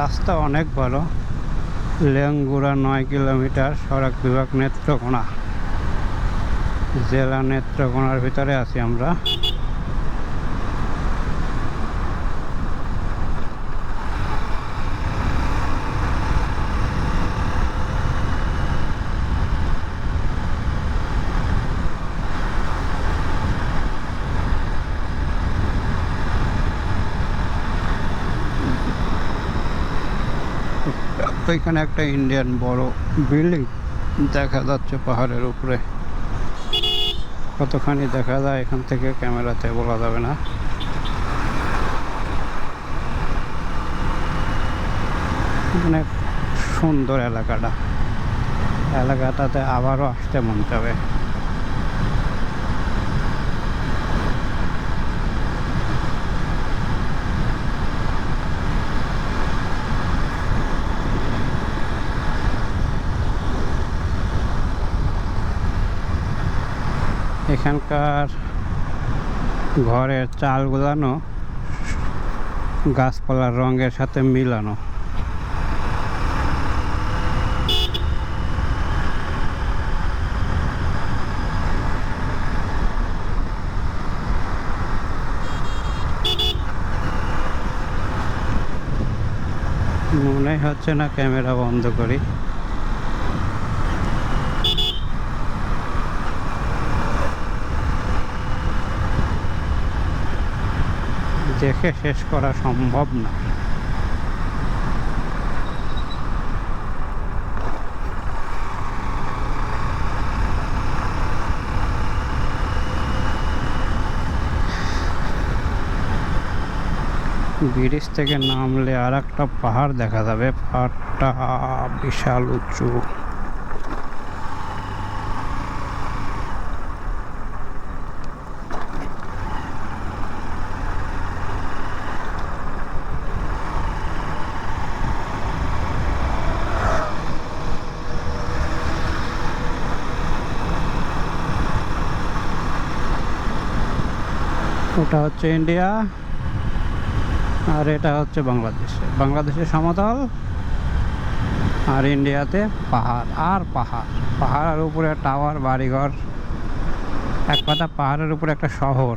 রাস্তা অনেক ভালো। লেঙ্গুড়া নয় কিলোমিটার সড়ক বিভাগ নেত্রকোনা। জেলা নেত্রকোনার ভিতরে আছি আমরা। ওইখানে একটা ইন্ডিয়ান বড় বিল্ডিং দেখা যাচ্ছে পাহাড়ের উপরে। কতখানি দেখা যায় এখান থেকে ক্যামেরাতে বলা যাবে না। অনেক সুন্দর এলাকাটা। এলাকাটাতে আবারও আসতে মন যাবে এখানকার ঘরের চালগুলানো গাছপালার রঙের সাথে মিলানো। মনে হচ্ছে না ক্যামেরা বন্ধ করি। দেখে শেষ করা সম্ভব না। ব্রিজ থেকে নামলে আর একটা পাহাড় দেখা যাবে। পাহাড়টা বিশাল উঁচু। ওটা হচ্ছে ইন্ডিয়া, আর এটা হচ্ছে বাংলাদেশ। বাংলাদেশের সমতল, আর ইন্ডিয়াতে পাহাড়, আর পাহাড়। পাহাড়ের উপরে টাওয়ার, বাড়িঘর, এক কথা পাহাড়ের উপরে একটা শহর।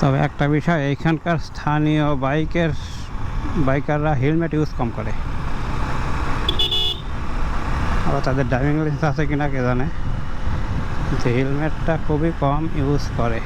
তবে একটা বিষয়, এইখানকার স্থানীয় বাইকের বাইকাররা হেলমেট ইউজ কম করে। আবার তাদের ড্রাইভিং লাইসেন্স আছে কিনা কে জানে? কিন্তু হেলমেটটা খুবই কম ইউজ করে।